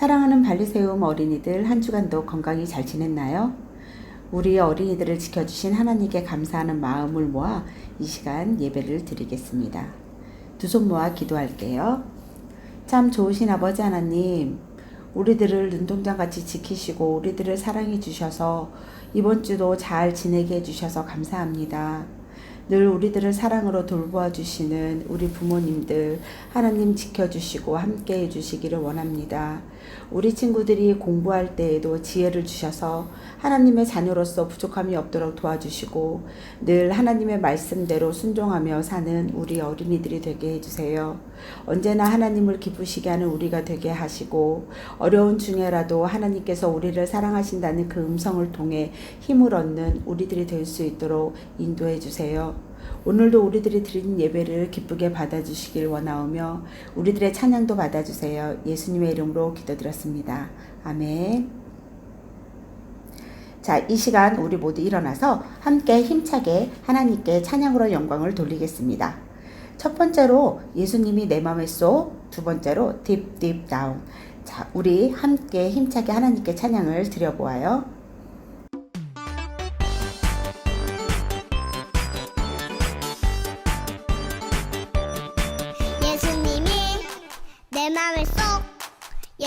사랑하는 발리세움 어린이들 한 주간도 건강히 잘 지냈나요? 우리 어린이들을 지켜주신 하나님께 감사하는 마음을 모아 이 시간 예배를 드리겠습니다. 두 손 모아 기도할게요. 참 좋으신 아버지 하나님, 우리들을 눈동자 같이 지키시고 우리들을 사랑해 주셔서 이번 주도 잘 지내게 해주셔서 감사합니다. 늘 우리들을 사랑으로 돌보아 주시는 우리 부모님들 하나님 지켜주시고 함께 해주시기를 원합니다. 우리 친구들이 공부할 때에도 지혜를 주셔서 하나님의 자녀로서 부족함이 없도록 도와주시고 늘 하나님의 말씀대로 순종하며 사는 우리 어린이들이 되게 해주세요. 언제나 하나님을 기쁘시게 하는 우리가 되게 하시고 어려운 중에라도 하나님께서 우리를 사랑하신다는 그 음성을 통해 힘을 얻는 우리들이 될 수 있도록 인도해 주세요. 오늘도 우리들이 드린 예배를 기쁘게 받아주시길 원하오며 우리들의 찬양도 받아주세요. 예수님의 이름으로 기도드렸습니다. 아멘. 자, 이 시간 우리 모두 일어나서 함께 힘차게 하나님께 찬양으로 영광을 돌리겠습니다. 첫 번째로 예수님이 내 맘에 쏙, 두 번째로 딥, 딥, 다운. 자, 우리 함께 힘차게 하나님께 찬양을 드려보아요.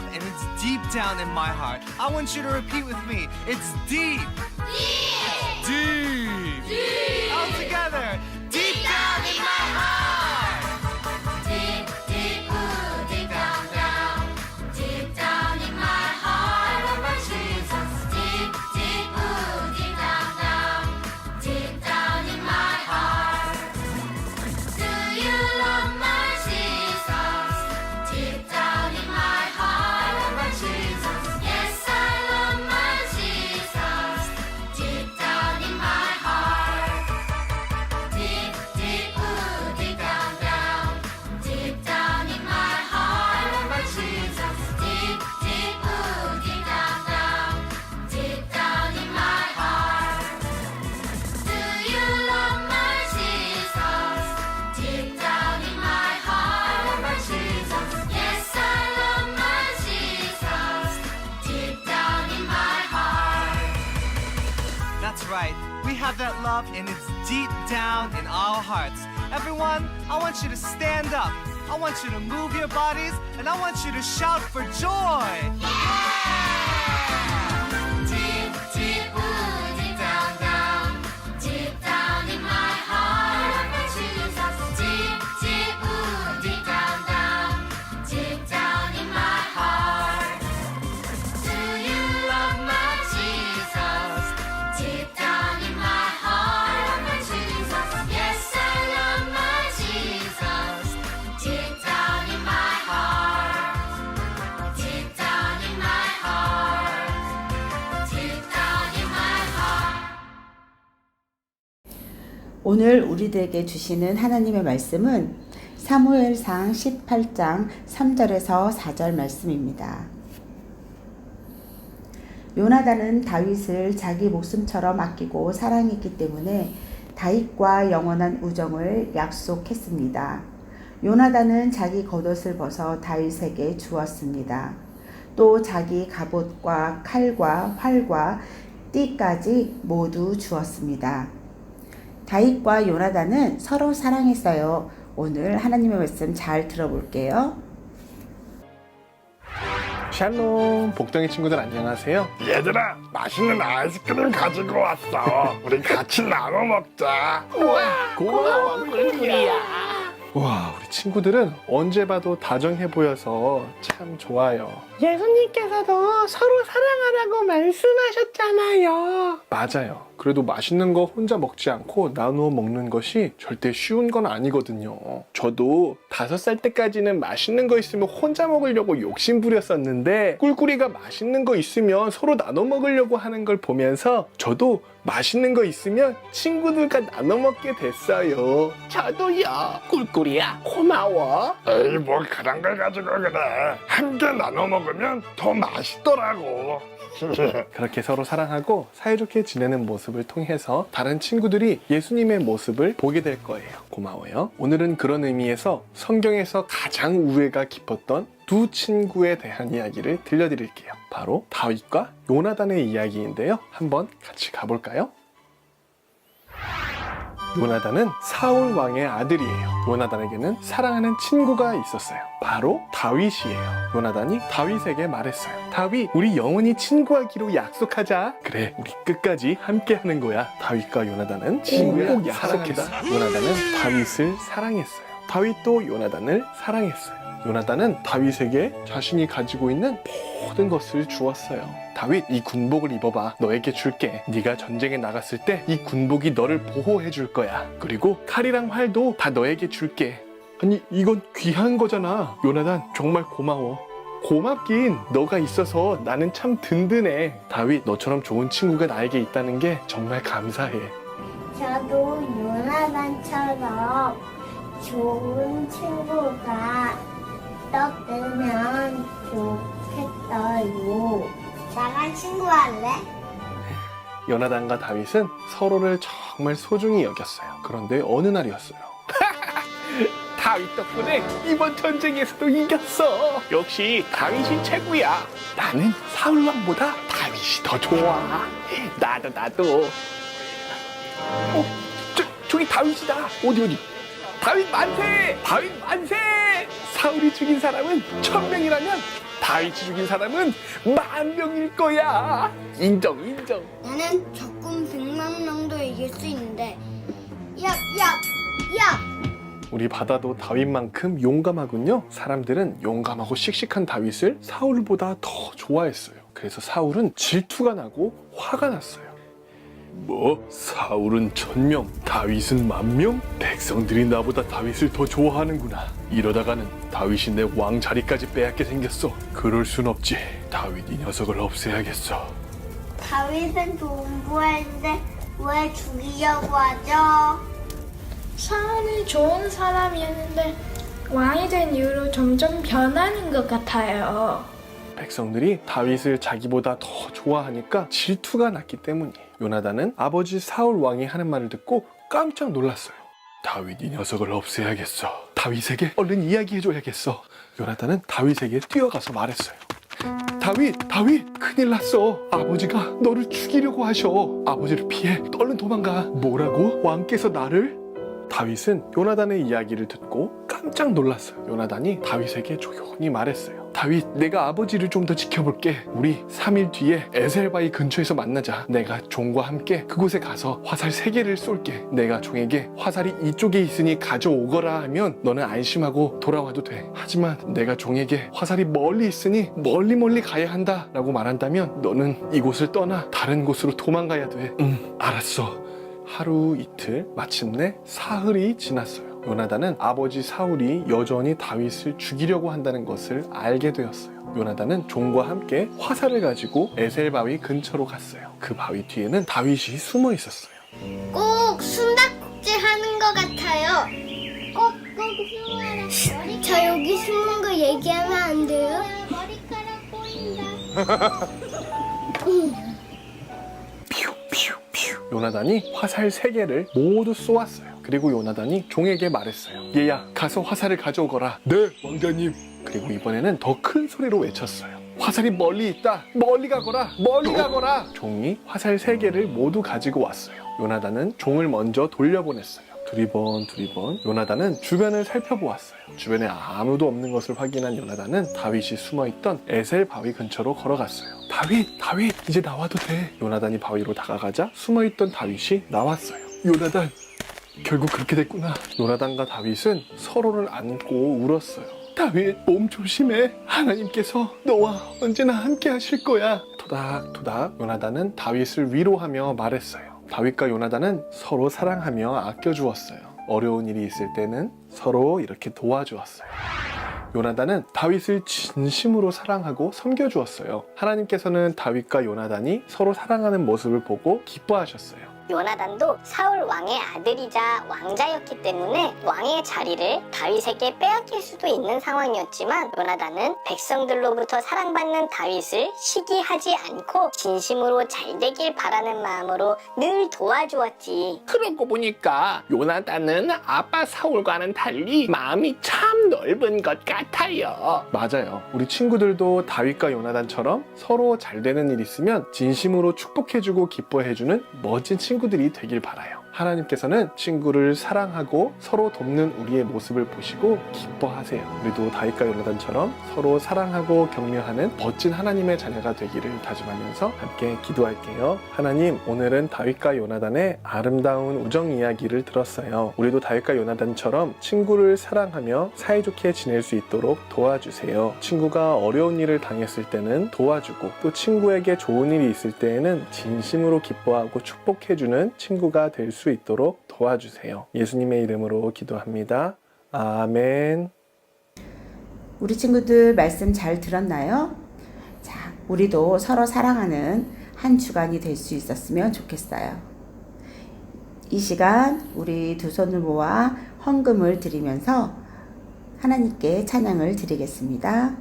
love and it's deep down in my heart. I want you to repeat with me. It's deep. Deep. Hearts. Everyone, I want you to stand up. I want you to move your bodies and I want you to shout for joy. Deep, 오늘 우리들에게 주시는 하나님의 말씀은 사무엘상 18장 3절에서 4절 말씀입니다. 요나단은 다윗을 자기 목숨처럼 아끼고 사랑했기 때문에 다윗과 영원한 우정을 약속했습니다. 요나단은 자기 겉옷을 벗어 다윗에게 주었습니다. 또 자기 갑옷과 칼과 활과 띠까지 모두 주었습니다. 다윗과 요나단은 서로 사랑했어요. 오늘 하나님의 말씀 잘 들어볼게요. 샬롬. 복덩이 친구들 안녕하세요. 얘들아 맛있는 아이스크림 가지고 왔어. 우리 같이 나눠 먹자. 우와 고마워 꿀꿀이야. 와 친구들은 언제 봐도 다정해 보여서 참 좋아요. 예수님께서도 서로 사랑하라고 말씀하셨잖아요. 맞아요. 그래도 맛있는 거 혼자 먹지 않고 나누어 먹는 것이 절대 쉬운 건 아니거든요. 저도 다섯 살 때까지는 맛있는 거 있으면 혼자 먹으려고 욕심 부렸었는데 꿀꿀이가 맛있는 거 있으면 서로 나눠 먹으려고 하는 걸 보면서 저도 맛있는 거 있으면 친구들과 나눠 먹게 됐어요. 저도요. 꿀꿀이야 고마워 에이 뭐 그런 걸 가지고 그래 함께 나눠 먹으면 더 맛있더라고 그렇게 서로 사랑하고 사이좋게 지내는 모습을 통해서 다른 친구들이 예수님의 모습을 보게 될 거예요. 고마워요. 오늘은 그런 의미에서 성경에서 가장 우애가 깊었던 두 친구에 대한 이야기를 들려드릴게요. 바로 다윗과 요나단의 이야기인데요. 한번 같이 가볼까요? 요나단은 사울 왕의 아들이에요. 요나단에게는 사랑하는 친구가 있었어요. 바로 다윗이에요. 요나단이 다윗에게 말했어요. 다윗, 우리 영원히 친구하기로 약속하자. 그래, 우리 끝까지 함께하는 거야. 다윗과 요나단은 친구야, 꼭 약속했어. 요나단은 다윗을 사랑했어요. 다윗도 요나단을 사랑했어요. 요나단은 다윗에게 자신이 가지고 있는 모든 것을 주었어요. 다윗, 이 군복을 입어봐. 너에게 줄게. 네가 전쟁에 나갔을 때 이 군복이 너를 보호해 줄 거야. 그리고 칼이랑 활도 다 너에게 줄게. 아니, 이건 귀한 거잖아. 요나단, 정말 고마워. 고맙긴 너가 있어서 나는 참 든든해. 다윗, 너처럼 좋은 친구가 나에게 있다는 게 정말 감사해. 저도 요나단처럼 좋은 친구가 떠들면 좋겠어요. 나랑 친구할래? 요나단과 다윗은 서로를 정말 소중히 여겼어요. 그런데 어느 날이었어요. 다윗 덕분에 이번 전쟁에서도 이겼어. 역시 다윗이 최고야. 나는 사울 왕보다 다윗이 더 좋아. 나도 나도. 어, 저 저기 다윗이다. 어디 어디? 다윗 만세! 다윗 만세! 사울이 죽인 사람은 천 명이라면 다윗이 죽인 사람은 만 명일 거야. 인정 인정. 나는 적군 100만 명도 이길 수 있는데 야, 야, 야! 우리 바다도 다윗만큼 용감하군요. 사람들은 용감하고 씩씩한 다윗을 사울보다 더 좋아했어요. 그래서 사울은 질투가 나고 화가 났어요. 뭐? 사울은 천명, 다윗은 만명? 백성들이 나보다 다윗을 더 좋아하는구나. 이러다가는 다윗이 내 왕 자리까지 빼앗게 생겼어. 그럴 순 없지. 다윗 이 녀석을 없애야겠어. 다윗은 좋은 부하인데 왜 죽이려고 하죠? 사울은 좋은 사람이었는데 왕이 된 이후로 점점 변하는 것 같아요. 백성들이 다윗을 자기보다 더 좋아하니까 질투가 났기 때문이에요. 요나단은 아버지 사울 왕이 하는 말을 듣고 깜짝 놀랐어요. 다윗 이 녀석을 없애야겠어. 다윗에게 얼른 이야기해줘야겠어. 요나단은 다윗에게 뛰어가서 말했어요. 다윗, 다윗, 큰일 났어. 아버지가 너를 죽이려고 하셔. 아버지를 피해. 얼른 도망가. 뭐라고? 왕께서 나를? 다윗은 요나단의 이야기를 듣고 깜짝 놀랐어요. 요나단이 다윗에게 조용히 말했어요. 다윗, 내가 아버지를 좀 더 지켜볼게. 우리 3일 뒤에 에셀바이 근처에서 만나자. 내가 종과 함께 그곳에 가서 화살 3개를 쏠게. 내가 종에게 화살이 이쪽에 있으니 가져오거라 하면 너는 안심하고 돌아와도 돼. 하지만 내가 종에게 화살이 멀리 있으니 멀리 멀리 가야 한다. 라고 말한다면 너는 이곳을 떠나 다른 곳으로 도망가야 돼. 응, 알았어. 하루 이틀 마침내 사흘이 지났어요. 요나단은 아버지 사울이 여전히 다윗을 죽이려고 한다는 것을 알게 되었어요. 요나단은 종과 함께 화살을 가지고 에셀 바위 근처로 갔어요. 그 바위 뒤에는 다윗이 숨어 있었어요. 꼭 숨바꼭질 하는 것 같아요. 꼭 꼭 숨어라. 저 여기 숨은 거 얘기하면 안 돼요? 머리카락 보인다. 요나단이 화살 세 개를 모두 쏘았어요. 그리고 요나단이 종에게 말했어요. 얘야, 가서 화살을 가져오거라. 네, 왕자님. 그리고 이번에는 더 큰 소리로 외쳤어요. 화살이 멀리 있다. 멀리 가거라. 멀리 가거라. 종이 화살 세 개를 모두 가지고 왔어요. 요나단은 종을 먼저 돌려보냈어요. 두리번 두리번 요나단은 주변을 살펴보았어요. 주변에 아무도 없는 것을 확인한 요나단은 다윗이 숨어있던 에셀 바위 근처로 걸어갔어요. 다윗, 다윗, 이제 나와도 돼. 요나단이 바위로 다가가자 숨어있던 다윗이 나왔어요. 요나단, 결국 그렇게 됐구나. 요나단과 다윗은 서로를 안고 울었어요. 다윗, 몸 조심해. 하나님께서 너와 언제나 함께 하실 거야. 토닥토닥 요나단은 다윗을 위로하며 말했어요. 다윗과 요나단은 서로 사랑하며 아껴주었어요. 어려운 일이 있을 때는 서로 이렇게 도와주었어요. 요나단은 다윗을 진심으로 사랑하고 섬겨주었어요. 하나님께서는 다윗과 요나단이 서로 사랑하는 모습을 보고 기뻐하셨어요. 요나단도 사울 왕의 아들이자 왕자였기 때문에 왕의 자리를 다윗에게 빼앗길 수도 있는 상황이었지만 요나단은 백성들로부터 사랑받는 다윗을 시기하지 않고 진심으로 잘 되길 바라는 마음으로 늘 도와주었지. 그러고 보니까 요나단은 아빠 사울과는 달리 마음이 참 넓은 것 같아요. 맞아요. 우리 친구들도 다윗과 요나단처럼 서로 잘 되는 일 있으면 진심으로 축복해주고 기뻐해주는 멋진 친구 들이 되길 바라요. 하나님께서는 친구를 사랑하고 서로 돕는 우리의 모습을 보시고 기뻐하세요. 우리도 다윗과 요나단처럼 서로 사랑하고 격려하는 멋진 하나님의 자녀가 되기를 다짐하면서 함께 기도할게요. 하나님, 오늘은 다윗과 요나단의 아름다운 우정 이야기를 들었어요. 우리도 다윗과 요나단처럼 친구를 사랑하며 사이좋게 지낼 수 있도록 도와주세요. 친구가 어려운 일을 당했을 때는 도와주고 또 친구에게 좋은 일이 있을 때에는 진심으로 기뻐하고 축복해주는 친구가 될수 있도록 도와주세요. 예수님의 이름으로 기도합니다. 아멘. 우리 친구들 말씀 잘 들었나요? 자, 우리도 서로 사랑하는 한 주간이 될 수 있었으면 좋겠어요. 이 시간 우리 두 손을 모아 헌금을 드리면서 하나님께 찬양을 드리겠습니다.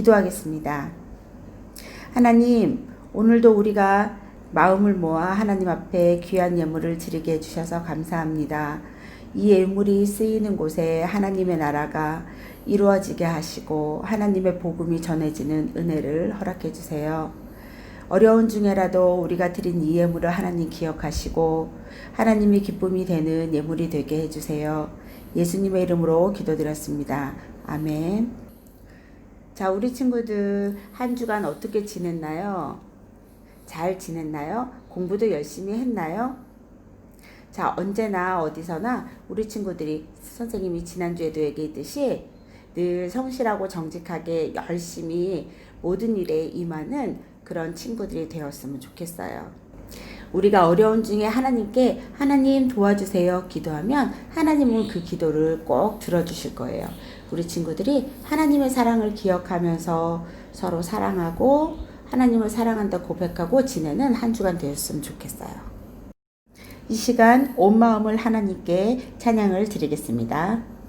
기도하겠습니다. 하나님, 오늘도 우리가 마음을 모아 하나님 앞에 귀한 예물을 드리게 해주셔서 감사합니다. 이 예물이 쓰이는 곳에 하나님의 나라가 이루어지게 하시고 하나님의 복음이 전해지는 은혜를 허락해 주세요. 어려운 중에라도 우리가 드린 이 예물을 하나님 기억하시고 하나님이 기쁨이 되는 예물이 되게 해주세요. 예수님의 이름으로 기도드렸습니다. 아멘. 자, 우리 친구들 한 주간 어떻게 지냈나요? 잘 지냈나요? 공부도 열심히 했나요? 자, 언제나 어디서나 우리 친구들이 선생님이 지난주에도 얘기했듯이 늘 성실하고 정직하게 열심히 모든 일에 임하는 그런 친구들이 되었으면 좋겠어요. 우리가 어려운 중에 하나님께 하나님 도와주세요 기도하면 하나님은 그 기도를 꼭 들어주실 거예요. 우리 친구들이 하나님의 사랑을 기억하면서 서로 사랑하고 하나님을 사랑한다 고백하고 지내는 한 주간 되었으면 좋겠어요. 이 시간 온 마음을 하나님께 찬양을 드리겠습니다.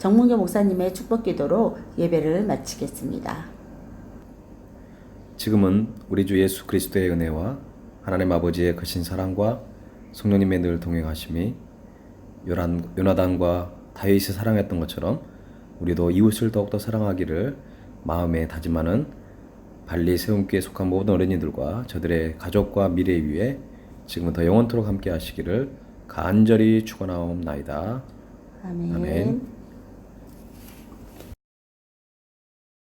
정문교 목사님의 축복 기도로 예배를 마치겠습니다. 지금은 우리 주 예수 그리스도의 은혜와 하나님 아버지의 크신 사랑과 성령님의 늘 동행하심이 요란, 요나단과 다윗이 사랑했던 것처럼 우리도 이웃을 더욱더 사랑하기를 마음에 다짐하는 발리 세움교에 속한 모든 어린이들과 저들의 가족과 미래 위에 지금부터 영원토록 함께 하시기를 간절히 축원하옵나이다. 아멘. 아멘.